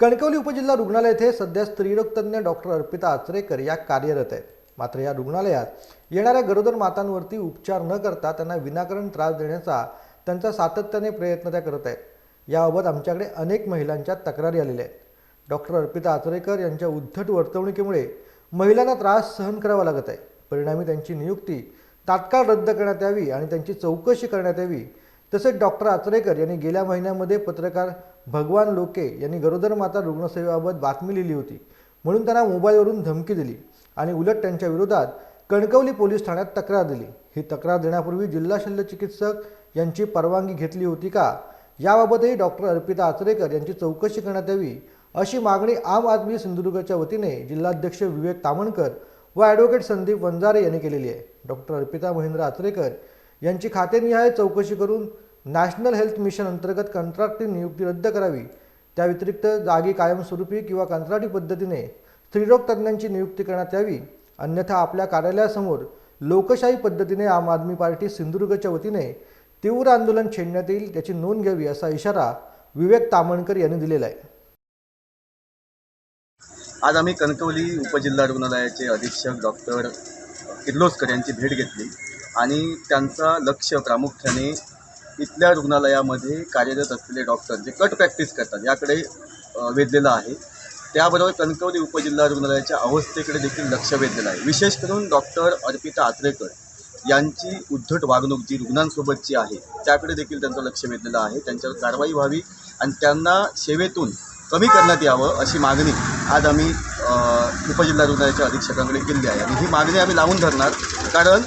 कणकवली उपजिल्हा रुग्णालय येथे सध्या स्त्रीरोगतज्ञ डॉक्टर अर्पिता आचरेकर या कार्यरत आहेत. मात्र या रुग्णालयात येणाऱ्या गरोदर मातांवरती उपचार न करता त्यांना विनाकारण त्रास देण्याचा त्यांचा सातत्याने प्रयत्न त्या करत आहेत. याबाबत आमच्याकडे अनेक महिलांच्या तक्रारी आलेल्या आहेत. डॉक्टर अर्पिता आचरेकर यांच्या उद्धट वर्तवणुकीमुळे महिलांना त्रास सहन करावा लागत आहे. परिणामी त्यांची नियुक्ती तात्काळ रद्द करण्यात यावी आणि त्यांची चौकशी करण्यात यावी तसेच डॉक्टर आचरेकर यांनी गेल्या महिन्यामध्ये पत्रकार भगवान लोके यांनी गरोदर माता रुग्णसेवेबाबत बातमी लिहिली होती. म्हणून त्यांना मोबाईलवरून धमकी दिली आणि उलट त्यांच्या विरोधात कणकवली पोलीस ठाण्यात तक्रार दिली. ही तक्रार देण्यापूर्वी जिल्हा शल्य चिकित्सक यांची परवानगी घेतली होती का? याबाबतही डॉक्टर अर्पिता आचरेकर यांची चौकशी करण्यात यावी अशी मागणी आम आदमी सिंधुदुर्गच्या वतीने जिल्हाध्यक्ष विवेक तामणकर व ॲडव्होकेट संदीप वंजारे यांनी केलेली आहे. डॉक्टर अर्पिता महेंद्र आचरेकर यांची खातेनिहाय चौकशी करून नॅशनल हेल्थ मिशन अंतर्गत कंत्राटी नियुक्ती रद्द करावी. त्या व्यतिरिक्त जागी कायमस्वरूपी किंवा कंत्राटी पद्धतीने स्त्रीरोग तज्ज्ञांची नियुक्ती करण्यात यावी. अन्यथा आपल्या कार्यालयासमोर लोकशाही पद्धतीने आम आदमी पार्टी सिंधुदुर्गच्या वतीने तीव्र आंदोलन छेडण्यात येईल त्याची नोंद घ्यावी असा इशारा विवेक तामणकर यांनी दिलेला आहे. आज आम्ही कणकवली उपजिल्हा रुग्णालयाचे अधीक्षक डॉक्टर किर्लोस्कर यांची भेट घेतली आणि त्यांचा लक्ष प्रामुख्याने इथल्या रुग्णालयामध्ये कार्यरत असलेले डॉक्टर जे कट प्रॅक्टिस करतात याकडे वेधलेलं आहे. त्याबरोबर कणकवली उपजिल्हा रुग्णालयाच्या अवस्थेकडे देखील लक्ष वेधलेलं आहे. विशेष करून डॉक्टर अर्पिता आत्रेकर यांची उद्धट वागणूक जी रुग्णांसोबतची आहे त्याकडे देखील त्यांचं लक्ष वेधलेलं आहे. त्यांच्यावर कारवाई व्हावी आणि त्यांना सेवेतून कमी करण्यात यावं अशी मागणी आज आम्ही उपजिल्हा रुग्णालयाच्या अधीक्षकांकडे केली आहे. आणि ही मागणी आम्ही लावून धरणार कारण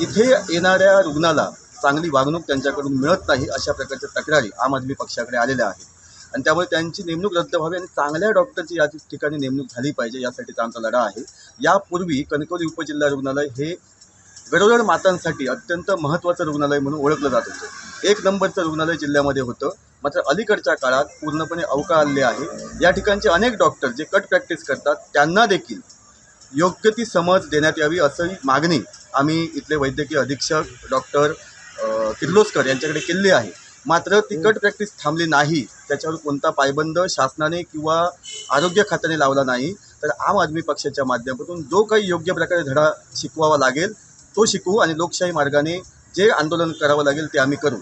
इथे येणाऱ्या रुग्णाला चांगली वागणूक त्यांच्याकडून मिळत नाही अशा प्रकारच्या तक्रारी आम आदमी पक्षाकडे आलेल्या आहेत. आणि त्यामुळे त्यांची नेमणूक रद्द व्हावी आणि चांगल्या डॉक्टरची या ठिकाणी नेमणूक झाली पाहिजे यासाठीचा आमचा लढा आहे. यापूर्वी कणकवली उपजिल्हा रुग्णालय हे गरोदर मातांसाठी अत्यंत महत्त्वाचं रुग्णालय म्हणून ओळखलं जात होतं. एक नंबरचं रुग्णालय जिल्ह्यामध्ये होतं. मात्र अलीकडच्या काळात पूर्णपणे अवकाळ आले आहे. या ठिकाणचे अनेक डॉक्टर जे कट प्रॅक्टिस करतात त्यांना देखील योग्य ती समज देण्यात यावी असंही मागणी आम्ही इथले वैद्यकीय अधीक्षक डॉक्टर किर्लोस्कर यांच्याकडे केले आहे. मात्र तिकट प्रॅक्टिस थांबली नाही. त्याच्यावर कोणता पायबंद शासनाने किंवा आरोग्य खात्याने लावला नाही तर आम आदमी पक्षाच्या माध्यमातून जो काही योग्य प्रकारे धडा शिकवावा लागेल तो शिकवू आणि लोकशाही मार्गाने जे आंदोलन करावं लागेल ते आम्ही करू.